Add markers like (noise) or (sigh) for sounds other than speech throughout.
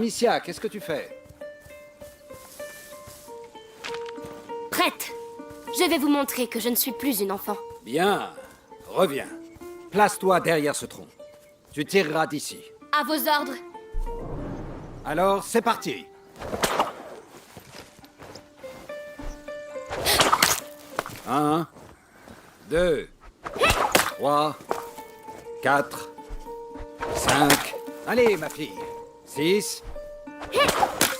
Amicia, qu'est-ce que tu fais? Prête Je vais vous montrer que je ne suis plus une enfant. Bien, reviens. Place-toi derrière ce tronc. Tu tireras d'ici. À vos ordres. Alors, c'est parti. Un, deux, trois, quatre, cinq. Allez, ma fille. Six,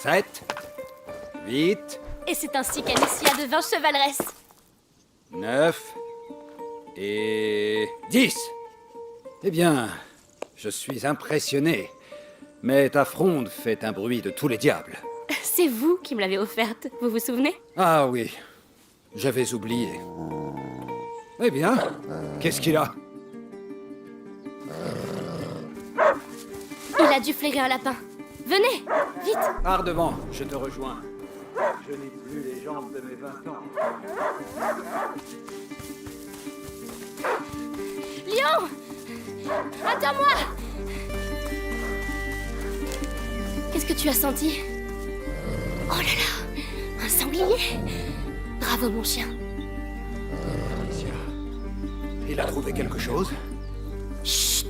sept, huit, Et c'est ainsi qu'Amicia devint chevaleresse. neuf et dix. Eh bien, je suis impressionné. Mais ta fronde fait un bruit de tous les diables. (laughs) C'est vous qui me l'avez offerte, vous vous souvenez? Ah oui, j'avais oublié. Eh bien, qu'est-ce qu'il a? Il a dû flairer un lapin. Venez, vite Pars devant, je te rejoins. Je n'ai plus les jambes de mes 20 ans. Lion Attends-moi Qu'est-ce que tu as senti? Oh là là Un sanglier Bravo mon chien. Il a trouvé quelque chose? Chut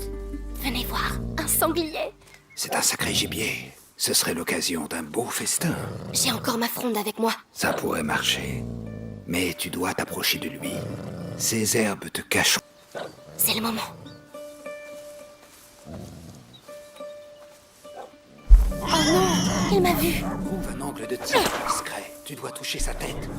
Venez voir, un sanglier C'est un sacré gibier. Ce serait l'occasion d'un beau festin. J'ai encore ma fronde avec moi. Ça pourrait marcher. Mais tu dois t'approcher de lui. Ces herbes te cacheront. C'est le moment. Oh non Il m'a vu Trouve un angle de tir discret. Tu dois toucher sa tête.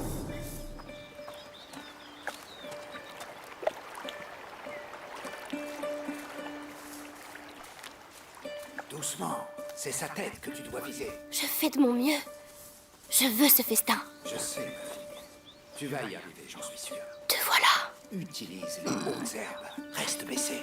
Doucement. C'est sa tête que tu dois viser. Je fais de mon mieux. Je veux ce festin. Je sais, ma fille. Tu vas y arriver, j'en suis sûr. Te voilà. Utilise les hautes herbes. Reste baissé.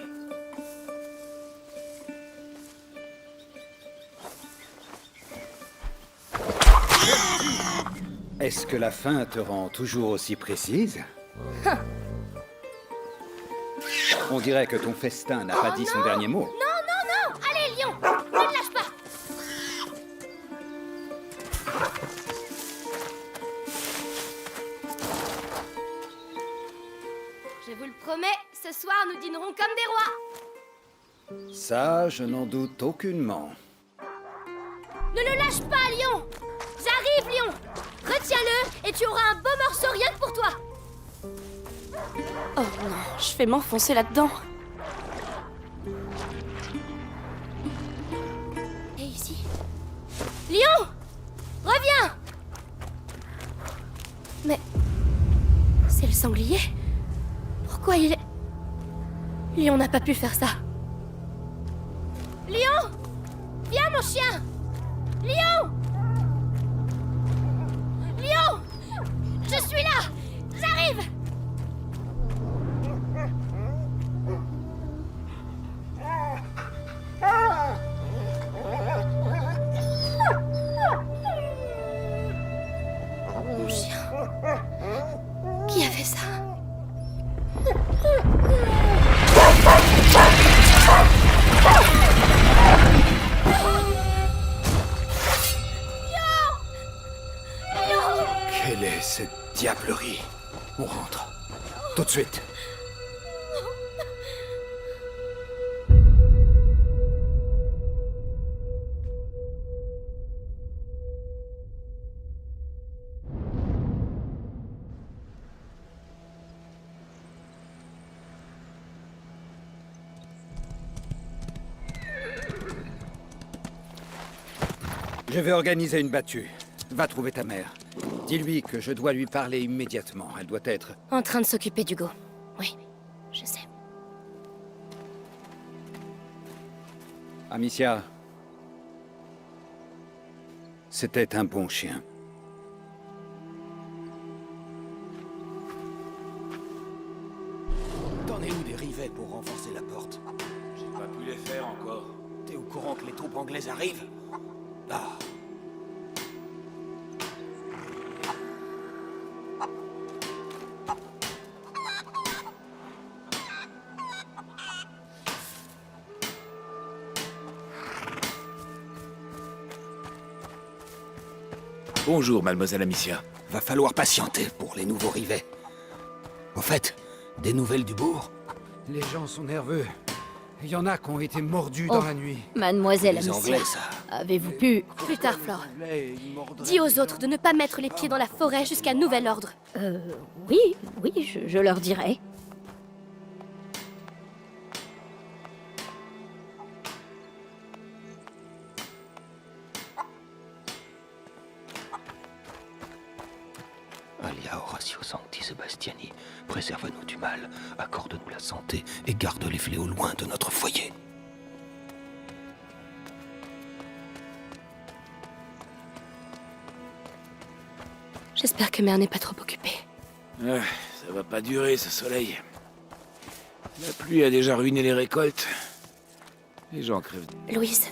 Est-ce que la faim te rend toujours aussi précise? On dirait que ton festin n'a pas dit son dernier mot. Non, ce soir nous dînerons comme des rois. Ça, je n'en doute aucunement. Ne le lâche pas, lion. J'arrive, lion. Retiens-le et tu auras un beau morceau rien que pour toi. Oh non, je vais m'enfoncer là-dedans. Et ici. Lion Reviens. Mais... C'est le sanglier. Pourquoi il est... Lion n'a pas pu faire ça. Lion Viens, mon chien! Lion Lion Je suis là On rentre. Tout de suite. Je vais organiser une battue. Va trouver ta mère. Dis-lui que je dois lui parler immédiatement. Elle doit être... En train de s'occuper d'Hugo. Oui, je sais. Amicia. C'était un bon chien. T'en es où des rivets pour renforcer la porte? J'ai pas pu les faire encore. T'es au courant que les troupes anglaises arrivent? Ah, Bonjour, mademoiselle Amicia. Va falloir patienter pour les nouveaux rivets. Au fait, des nouvelles du bourg Les gens sont nerveux. Il y en a qui ont été mordus dans Oh. la nuit. Mademoiselle Les Amicia, Anglais, ça. avez-vous pu... Plus tard, Flore? Dis aux autres de ne pas mettre les pieds dans la forêt jusqu'à nouvel ordre. Euh, oui, oui, je, je leur dirai. Que mère n'est pas trop occupée. Ah, ça va pas durer, ce soleil. La pluie a déjà ruiné les récoltes. Les gens crèvent. Louise,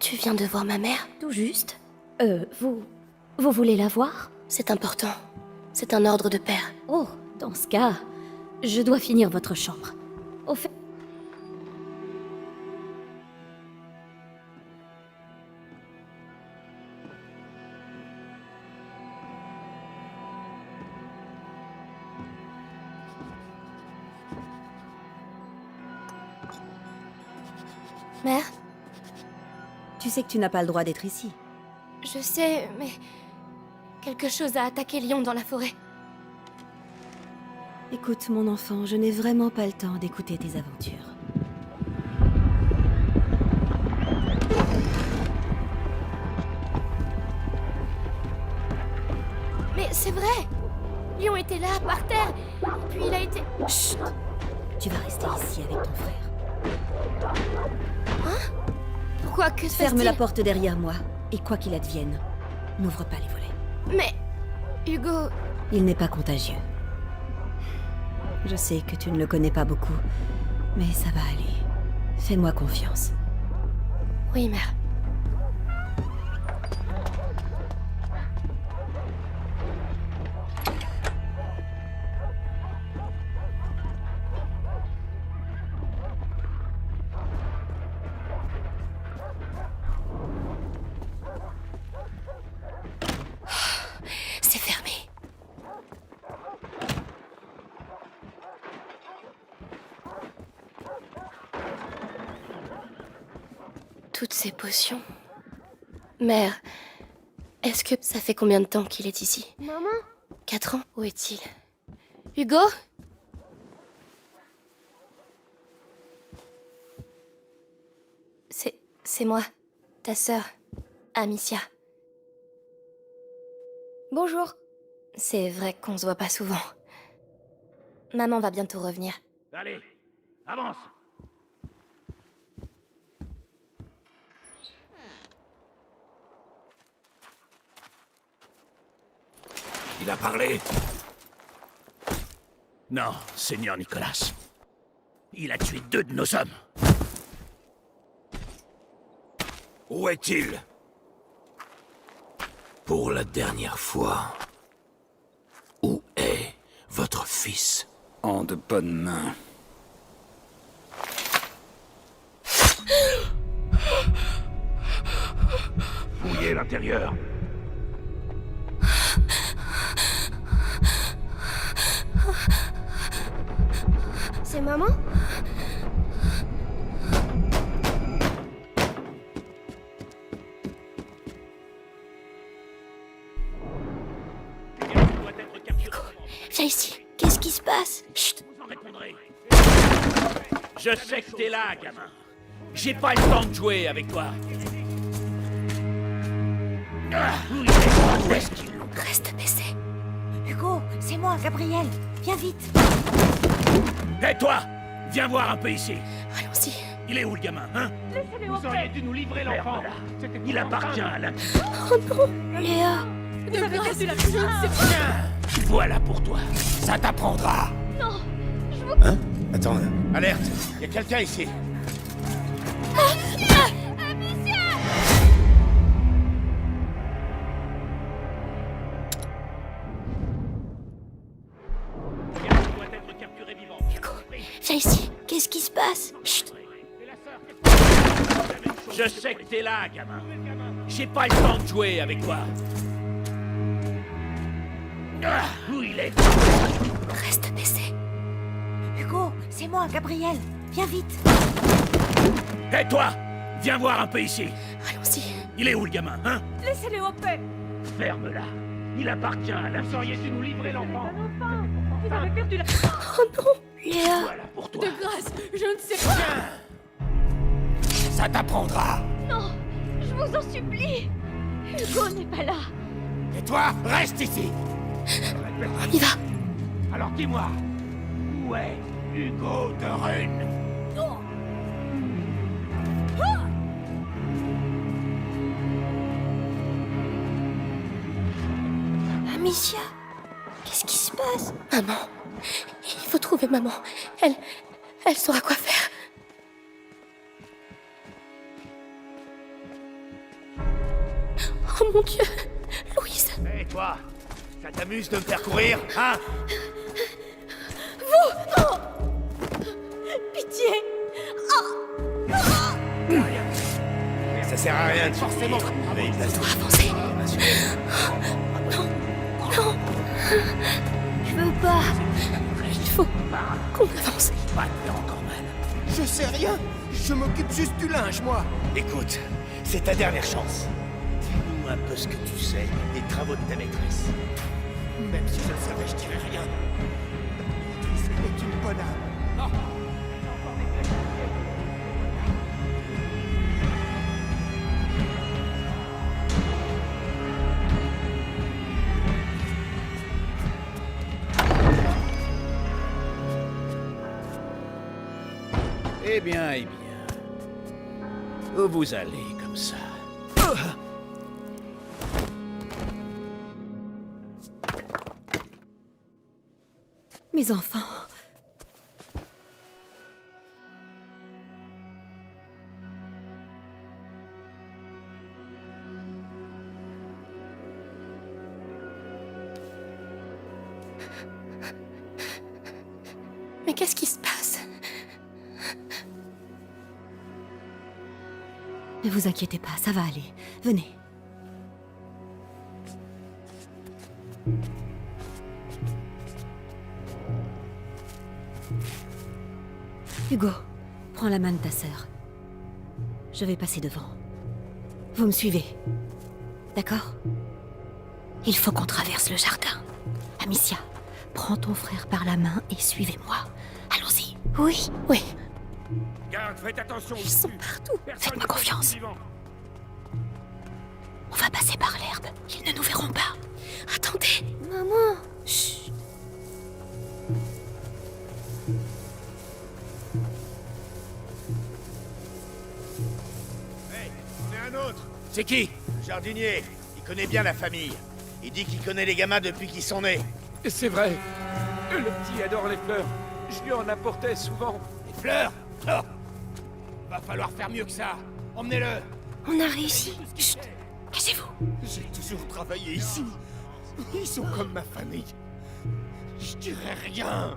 tu viens de voir ma mère Tout juste. Euh, vous... Vous voulez la voir C'est important. C'est un ordre de père. Oh, dans ce cas, je dois finir votre chambre. Au fait... Tu sais que tu n'as pas le droit d'être ici. je sais, mais... Quelque chose a attaqué Lion dans la forêt. Écoute, mon enfant, je n'ai vraiment pas le temps d'écouter tes aventures. Mais c'est vrai Lion était là, par terre, puis il a été... Chut Tu vas rester ici avec ton frère. Pourquoi que se Ferme la porte derrière moi, et quoi qu'il advienne, n'ouvre pas les volets. Mais... Hugo... Il n'est pas contagieux. Je sais que tu ne le connais pas beaucoup, mais ça va aller. Fais-moi confiance. Oui, mère. Toutes ces potions. Mère, est-ce que ça fait combien de temps qu'il est ici? Maman? Quatre ans Où est-il? Hugo? C'est. c'est moi, ta sœur, Amicia. Bonjour. C'est vrai qu'on se voit pas souvent. Maman va bientôt revenir. Allez, avance Il a parlé Non, Seigneur Nicolas. Il a tué deux de nos hommes. Où est-il? Pour la dernière fois, où est votre fils? En de bonnes mains. Fouillez l'intérieur? C'est maman Viens ici. Qu'est-ce qui se passe? Chut Vous en répondrez. Je sais que t'es là, gamin. J'ai pas le temps de jouer avec toi. Ah, où il est Où est-ce qu'ils l'ont Reste baissé. Hugo, c'est moi, Gabriel. Viens vite. Hé, toi Viens voir un peu ici. Allons-y. Il est où, le gamin, hein? Vous auriez dû nous livrer l'enfant. Il appartient à la... Léa Voilà pour toi. Ça t'apprendra. Hein? Attends. Alerte Il y a quelqu'un ici. doit t'es là, gamin. J'ai pas le temps de jouer avec toi. Ah, Où il est? Reste baissé. Hugo, c'est moi, Gabriel. Viens vite. Hé toi Viens voir un peu ici. Allons-y. Il est où le gamin, hein? Laissez-le en paix. Ferme-la. Il appartient à la... Sauriez-tu nous livrer l'enfant Vous avez perdu la... Oh non Léa Voilà pour toi. grâce, je ne sais pas. Ça t'apprendra Non, je vous en supplie. Hugo n'est pas là. Et toi, reste ici On y va Alors dis-moi, où est Hugo de Rune Amicia Qu'est-ce qui se passe? Maman Il faut trouver maman. Elle... Elle saura quoi faire. Mon Dieu. Louise. Et toi Ça t'amuse de me faire courir, hein? Pitié. Ça sert à rien de forcément. trouver de la soupe. Avancez Non. Non. Je veux pas. Il faut qu'on avance. Pas encore mal. Je sais rien. Je m'occupe juste du linge, moi. Écoute, c'est ta dernière chance. Ce que tu sais des travaux de ta maîtresse. Même si je le savais, je dirais rien. C'est une bonne âme. Eh bien, eh bien. Où vous allez comme ça Mes enfants. Mais qu'est-ce qui se passe? Ne vous inquiétez pas, ça va aller. Venez. Hugo, prends la main de ta sœur. Je vais passer devant. Vous me suivez. D'accord? Il faut qu'on traverse le jardin. Amicia, prends ton frère par la main et suivez-moi. Allons-y. Oui, oui. Garde, faites attention Ils sont partout. Faites-moi confiance. On va passer par l'herbe. Ils ne nous verront pas. C'est qui Le jardinier. Il connaît bien la famille. Il dit qu'il connaît les gamins depuis qu'ils sont nés. C'est vrai. Le petit adore les fleurs. Je lui en apportais souvent. Les fleurs Oh Va falloir faire mieux que ça. Emmenez-le On a réussi. Chut Cachez-vous J'ai toujours travaillé ici. Ils sont comme ma famille. Je dirais rien.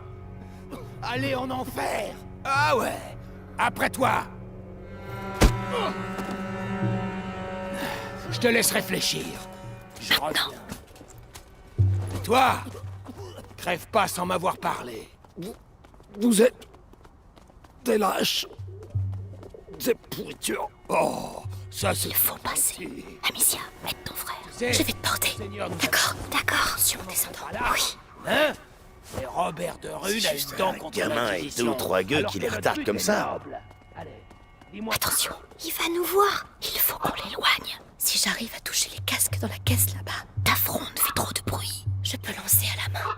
Allez en enfer Ah ouais Après toi Je te laisse réfléchir. Je reviens. Et toi Crève pas sans m'avoir parlé. Vous, vous êtes... des lâches. Des pourritures. Oh, ça c'est... Il faut passer. Amicia, aide ton frère. Je vais te porter. D'accord, d'accord. Sur mon descendant. Oui. Hein? Et Robert de Rune a une dent contre gamin et deux ou trois gueux qui les retardent comme ça. Attention, il va nous voir. Il faut qu'on l'éloigne. J'arrive à toucher les casques dans la caisse là-bas, ta fronde fait trop de bruit. Je peux lancer à la main.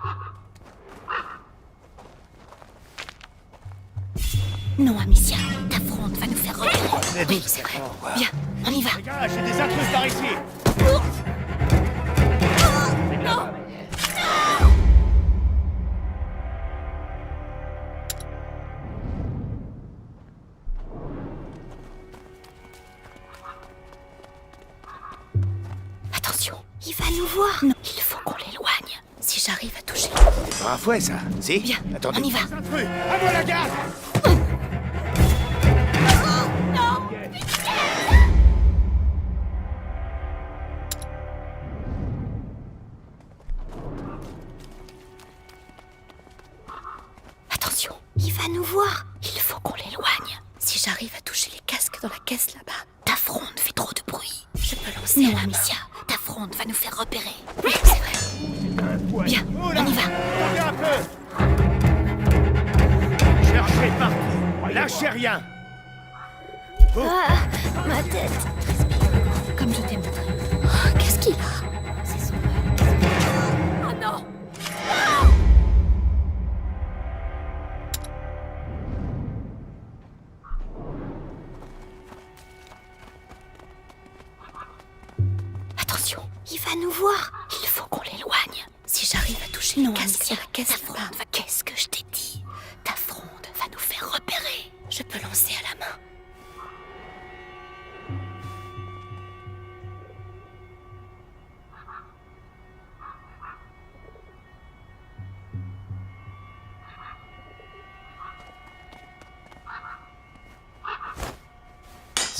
Non, Amicia, ta fronde va nous faire repérer. Oui, c'est vrai. Bien, on y va. Les gars, j'ai des intrus par ici Attention, un fouet, ça Si Bien, Attendez. on y va. Intrus À moi la garde Lâchez rien Ah, ma tête. Comme je t'ai montré. Oh, Qu'est-ce qu'il a?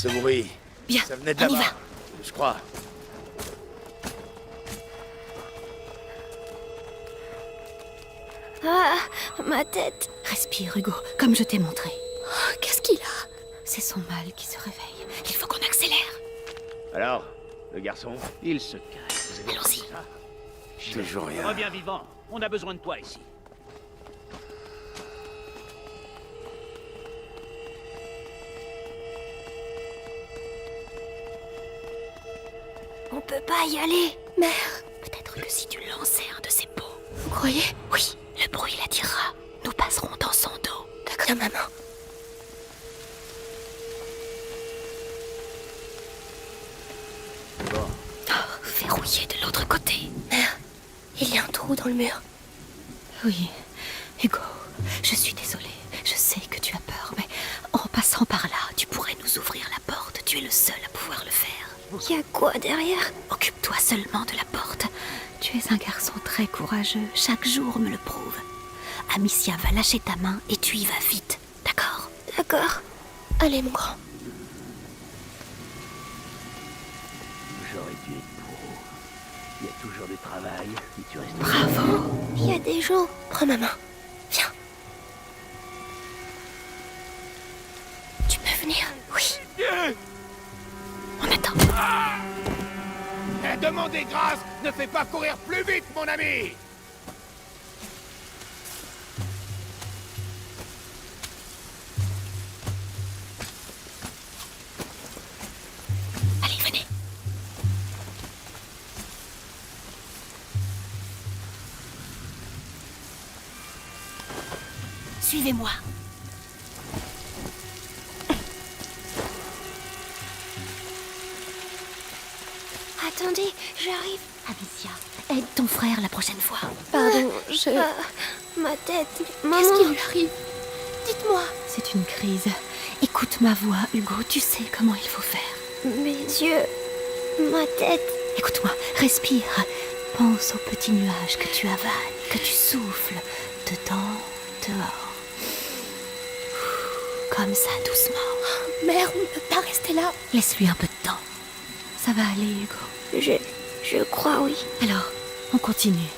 Ce bruit, Bien, ça venait de on y va. Je crois. Ah, ma tête. Respire, Hugo, comme je t'ai montré. Oh, Qu'est-ce qu'il a? C'est son mal qui se réveille. Il faut qu'on accélère. Alors, le garçon? Il se cache. Vous avez Allons-y. entendu ça Toujours rien. Reviens vivant. On a besoin de toi ici. Peut pas y aller. Mère, peut-être que si tu lançais un de ces pots. Vous croyez? Oui, le bruit l'attirera. Nous passerons dans son dos. D'accord. Tiens, maman. Bon, Oh, verrouillé de l'autre côté. Mère, il y a un trou dans le mur. Oui, Hugo, je suis désolée. Je sais que tu as peur, mais en passant par là, tu pourrais nous ouvrir la porte. Tu es le seul à pouvoir le faire. Il y a quoi derrière Occupe-toi seulement de la porte. Tu es un garçon très courageux. Chaque jour me le prouve. Amicia va lâcher ta main et tu y vas vite. D'accord D'accord. Allez, mon grand. J'aurais dû être pro. Il y a toujours du travail, mais tu restes... Bravo. Il y a des gens. Prends ma main. Viens. Tu peux venir Demandez grâce Ne fais pas courir plus vite, mon ami Allez, venez. Suivez-moi. Je... ma tête. Qu'est-ce qui lui arrive Dites-moi. C'est une crise. Écoute ma voix, Hugo. Tu sais comment il faut faire. Mes yeux. Ma tête. Écoute-moi, respire. Pense aux petits nuages que tu avales, que tu souffles dedans, dehors. Comme ça, doucement. Mère, on ne peut pas rester là. Laisse-lui un peu de temps. Ça va aller, Hugo. Je... Je crois, oui. Alors, on continue.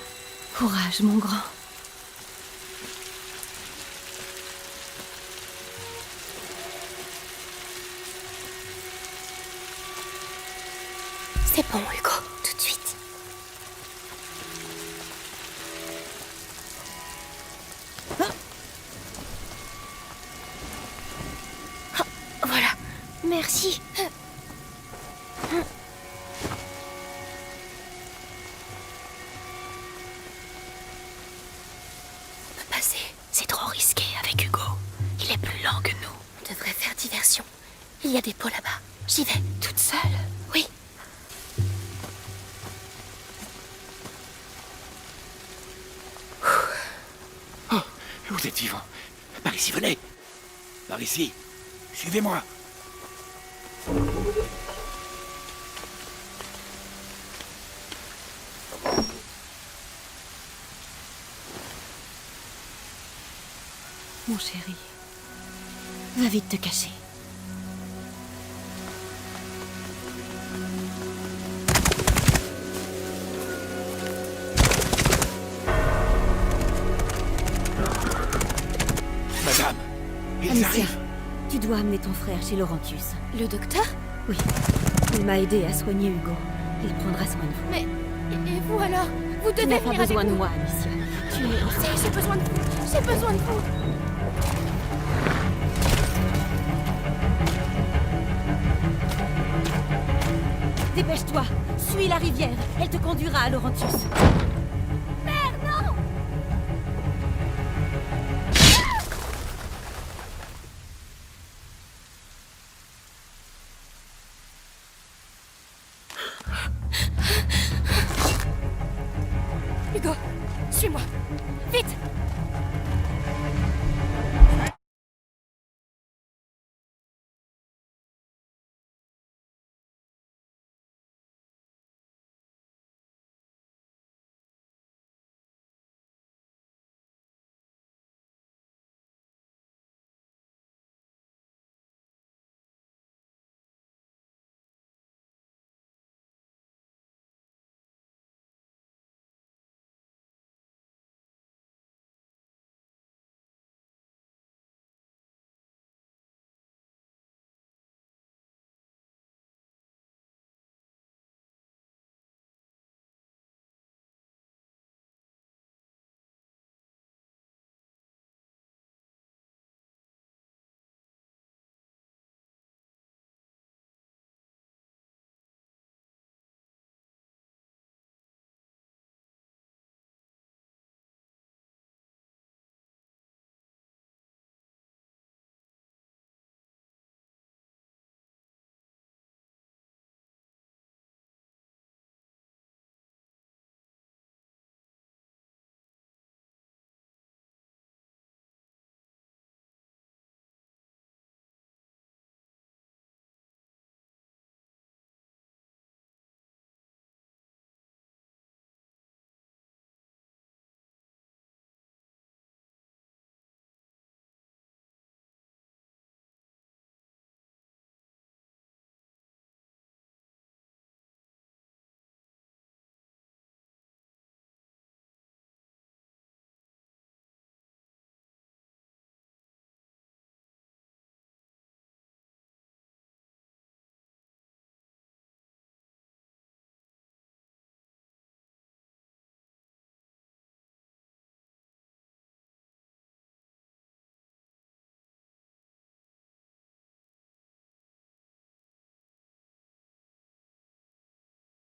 Courage, mon grand. C'est bon, Hugo. Tout de suite. Ah, Voilà. Merci. Il y a des pots là-bas. J'y vais. Toute seule Oui. Oh, vous êtes vivant. Par ici, venez. Par ici. Suivez-moi. Amicia, tu dois amener ton frère chez Laurentius. Le docteur? Oui. Il m'a aidé à soigner Hugo. Il prendra soin de vous. Mais. Et vous alors? Vous Tu devez n'as pas venir besoin avec de moi, Amicia. Tu es j'ai besoin de vous. J'ai besoin de vous. Dépêche-toi Suis la rivière Elle te conduira à Laurentius Hugo, suis-moi. Vite